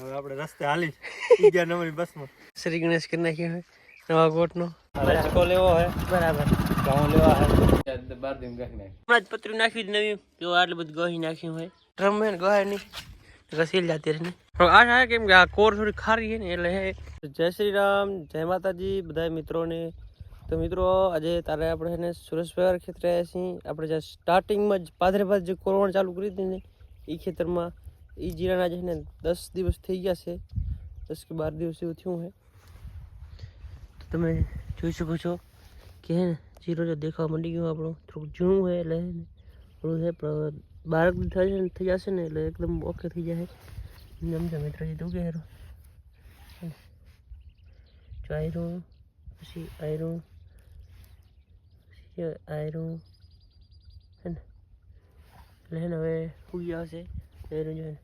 હવે આપણે રસ્તે હાલી બીજા નંબરની બસમાં. શ્રી ગણેશ કરી નાખ્યો હોય નવા કોટનો. રચકો લેવો હે. બરાબર. ઘઉં લેવા હે. બાર દિન ગઈ નાખ હમણાં જ પતરું નાખી જ નવી. જો આટલું બધું ગોહી નાખ્યું હોય. ડ્રમ હે ને ગોહાય નહીં. ઘસીલ જાતી રહે આ છે કેમ કે આ કોર થોડી ખારી છે ને એટલે હે. જય શ્રી રામ જય માતાજી બધા મિત્રોને. તો મિત્રો આજે તારે આપણે છે ને સુરેશભાઈ ખેતરે આવ્યા છીએ. આપણે જ્યાં સ્ટાર્ટિંગમાં જ પાદરે પાદ જે કોરવણ ચાલુ કરી હતી ને એ ખેતરમાં એ જીરાના છે ને દસ દિવસ થઈ ગયા છે. દસ કે બાર દિવસ એવું થયું છે તો તમે જોઈ શકો છો કે હે ને જીરો જો દેખાવા માંડી ગયું આપણું. થોડુંક જૂનું છે એટલે હે ને થોડું છે પણ બાળક થઈ જશે ને, થઈ જશે ને એટલે એકદમ ઓકે થઈ જાય સમજા મિત્ર જે તું કે હેરો? જો આયરું, પછી આયરું પછી આયરું, હે ને. એટલે હે ને હવે ઉગી આવશે આયરું જો હે ને હે ને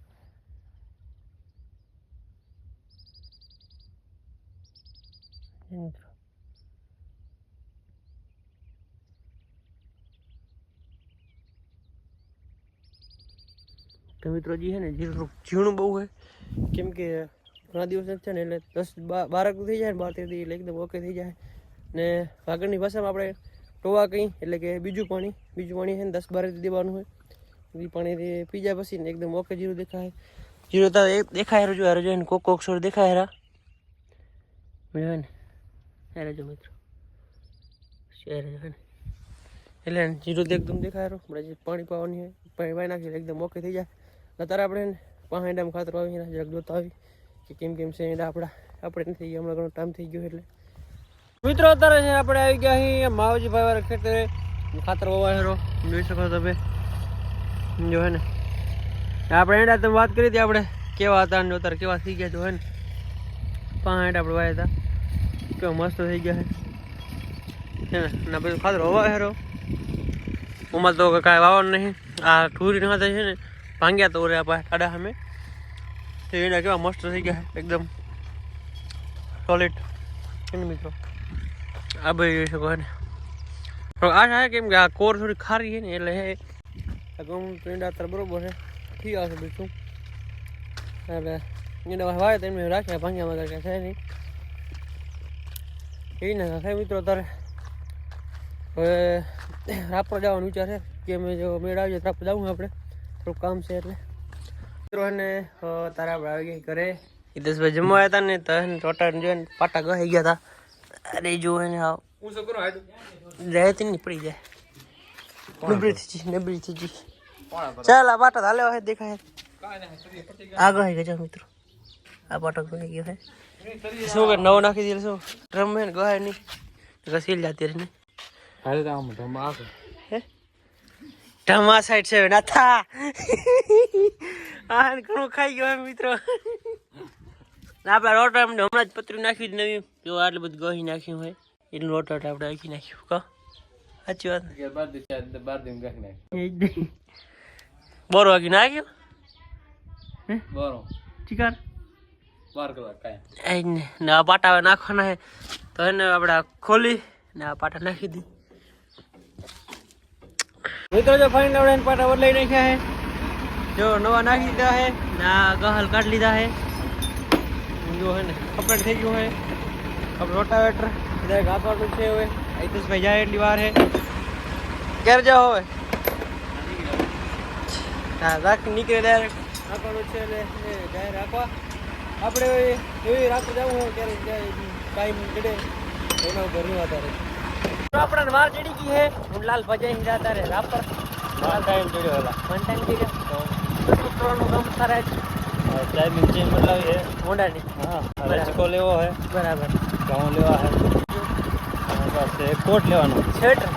મિત્રો તો મિત્રો જે છે ને જીરું ઝીણું બહુ હોય કેમ કે ઘણા દિવસ છે ને એટલે દસ બાર બારક થઈ જાય ને બાર તેર એટલે એકદમ ઓકે થઈ જાય. ને આગળની ભાષામાં આપણે ટોવા કંઈ એટલે કે બીજું પાણી. બીજું પાણી છે ને દસ બાર દેવાનું હોય. એ પાણી પી જાય પછી ને એકદમ ઓકે જીરું દેખાય. જીરું તો દેખાય રજૂ રજો ને કોક કોક સોર દેખાય રા ને હેરા જો મિત્રો શેર ને? એટલે જીરું એકદમ દેખાય રહ્યો. જે પાણી પાવાની હોય, પાણી પાઈ નાખીએ એકદમ ઓકે થઈ જાય. અત્યારે આપણે પાંચ ડામ ખાતર આવી જગ જોતા આવી. કે કેમ કેમ છે એના આપણા, આપણે નથી ગયા, હમણાં ઘણો ટાઈમ થઈ ગયો એટલે. મિત્રો, અત્યારે છે આપણે આવી ગયા અહીં માવજી ભાઈ વાળા ખેતરે. ખાતર વાવાહેરો જોઈ શકો તમે જો હે ને. આપણે એના તમે વાત કરી હતી આપણે. કેવા હતા ને અત્યારે કેવા થઈ ગયા તો હે ને. પાંચ આપણે વાયા હતા. કેવા મસ્ત થઈ ગયા છે. ને બધું ખાતર હેરો. ઉમાં તો કાંઈ વાવવાનું નહીં. આ ઠૂરી નખાતા છે ને, ભાંગ્યા તો ઓરે આપણે ટાડા સામે. તો એના કેવા મસ્ત થઈ ગયા એકદમ સોલિડ એને મિત્રો? આ ભાઈ જોઈ શકો ને. આ છે કેમ કે આ કોર થોડી ખારી છે ને, એટલે હે ગમ પેંડા અત્યારે બરોબર છે. ઠીક આવશે બીજું એટલે એને વાય તો એમને રાખ્યા ભાંગ્યામાં કે છે નહીં. એ ના થાય મિત્રો તારે હવે રાપર જવાનું વિચાર છે કે અમે જો મેળ આવીએ રાપર જવું આપણે. થોડુંક કામ છે એટલે. મિત્રો એને તારા આપણે આવી ગઈ ઘરે. હિતેશભાઈ જમવા આવ્યા હતા ને તને એને ચોટા જોઈને પાટા ગઈ ગયા હતા અરે જો એને આવ. હું શું કરું રહેતી નહીં પડી જાય. નબળી થઈ નબળી થઈ ચાલ આ પાટા હાલે દેખાય આગળ ગયા મિત્રો. આ પાટો ગઈ ગયો હે શું કે નવો નાખી દીધો શું? ડ્રમ હે ને ગહાય નહીં. ઘસીલ જાતી રહી હાલે તો આમ ડ્રમ આમ હે? ઢમા સાઈડ છે નાથા. આ ઘણું ખાઈ ગયો મિત્રો. મિત્રો આપણે રોટ આપણે હમણાં જ પતરું નાખ્યું જ નવી. જો આટલું બધું ગોહી નાખ્યું હોય એટલું રોટ આપણે આખી નાખ્યું. કહો. સાચી વાત બાર દિન નાખ્યું. બોરો. બોર નાખ્યું બોરો. ચિકન? બાર કલાક કાંઈ ને. આ પાટા હવે નાખવાના છે. તો એને આપણે ખોલી ને આ પાટા નાખી દી મિત્રો જો ફાઈન આપણે પાટા બદલાઈ નાખ્યા છે. જો નવા નાખી દીધા છે ને આ ગહલ કાઢી લીધા છે. જો હે ને કપડેટ થઈ ગયું છે. આપણે રોટાવેટર બધા ગાંકવાનું છે હવે. આઈતેશભાઈ જાય એટલી વાર છે. ક્યારે જાઓ હવે? હા રાખ નીકળે ડાયરેક્ટ રાખવાનું છે એટલે જાય રાખવા. આપણે એવી રાત્રે જવું હોય ત્યારે ટાઈમ ચડે એના ઉપર નહીં આપણા આપણે વાર ચડી ગઈ હે. હું લાલ ભજાઈ જતા રે રાપર. માર ટાઈમ ચડ્યો ହେଲା વન ટાઈમ ચડ્યો. કુતરોનું કામ સારા છે. ટાઈમિંગ ચેન્જ બદલાવી હે. મોડાની હા રચકો લેવો હે. બરાબર. ઘઉં લેવા હે. બસ એક કોટ લેવાનો. સ્વેટર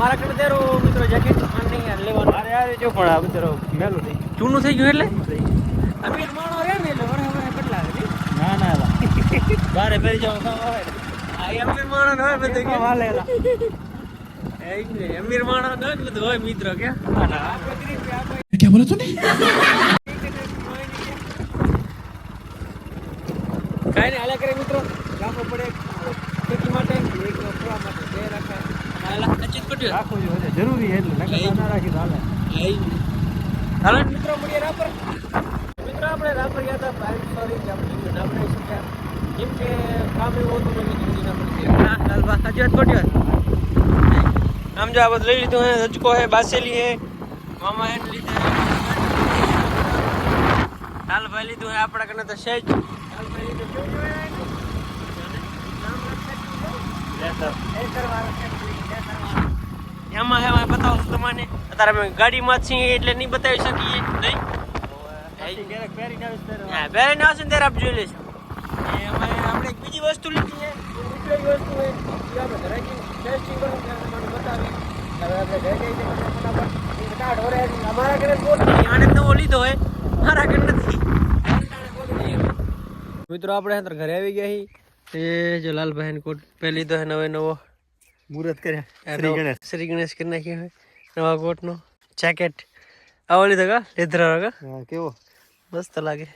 મારા કને તેરો મિત્રો જેકેટ આમ નહીં લેવાનું. મારે યાર જો પણ આ મિત્રો મેલું થઈ જૂનું થઈ ગયું. એટલે અમીર માણો રે ને એટલે વરે વરે બદલાવે નહીં ના ના એલા બારે ફેરી જાવ અમીર માણસ હોય બધું કે? વાલેલા. અમીર માણસ હોય બધું હોય મિત્રો કે? ક્યાં બોલો તું કઈ નહીં હાલા કરે મિત્રો. રાખવો પડે. ખેતી માટે. એક ફરવા માટે બે રાખવા જરૂરી એટલે ના હાલે. હાલો મિત્રો મળીએ મિત્રો આપણે રાપર ગયા હતા. બાઇક સોરી આપણે આપણે આમ જો આ બધું લઈ લીધું હે રજકો હે બાસેલી હે. મામા હે ને લીધે લાલભાઈ લીધું હે આપણા કને તો સેજ લાલભાઈ લીધું એમાં હે બતાવું તમને. અત્યારે અમે ગાડીમાં છીએ એટલે નહીં બતાવી શકીએ. નહીં? પહેરીને આવીશ ત્યારે ના? આવશે ને ત્યારે આપ જોઈ અમારે આપણે એક બીજી વસ્તુ લીધી છે. બીજી વસ્તુ એ આપણે ઘરે ટેસ્ટિંગ કરવું છે તમને બતાવી. હવે આપણે ઘરે જઈ જઈને ફટાફટ કાર્ડ ઓરે અમારા ઘરે કોટ આનંદ નવો લીધો હોય મારા ઘરે નથી. મિત્રો આપણે અંદર ઘરે આવી ગયા છીએ એ જો લાલભાઈ કોટ પહેરી લીધો છે નવો નવો. મુહૂર્ત કર્યા. શ્રી ગણેશ. શ્રી ગણેશ કરી નાખ્યો હોય નવા કોટનો. જેકેટ આવો લીધો કા? લેધરા કા? કેવો? મસ્ત લાગે.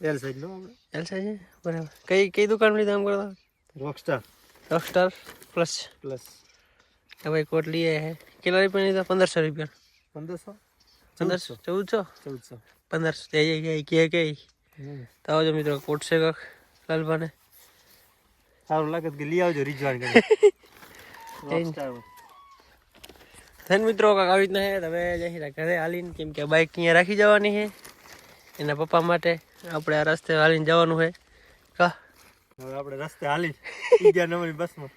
એલ આપણે એલસા છે? બરાબર. કઈ કઈ દુકાન લીધા આમ કરતા રોકસ્ટાર રોકસ્ટાર પ્લસ પ્લસ ભાઈ કોટ લઈએ હે કેટલા રૂપિયા લીધા? પંદરસો રૂપિયા. પંદરસો? પંદરસો? ચૌદસો. ચૌદસો? પંદરસો. તે કે કે. કે તો આવજો મિત્રો કોટ છે કાક લાલભાને. સારું લાગે કે લઈ આવજો રીજવાણ કરી ધન મિત્રો કાંક આવી રીતના હે તમે જઈ ઘરે હાલીને કેમ કે બાઇક અહીંયા રાખી જવાની છે એના પપ્પા માટે. આપણે આ રસ્તે હાલીને જવાનું છે. કા? હવે આપણે રસ્તે હાલી બીજા નંબરની બસમાં.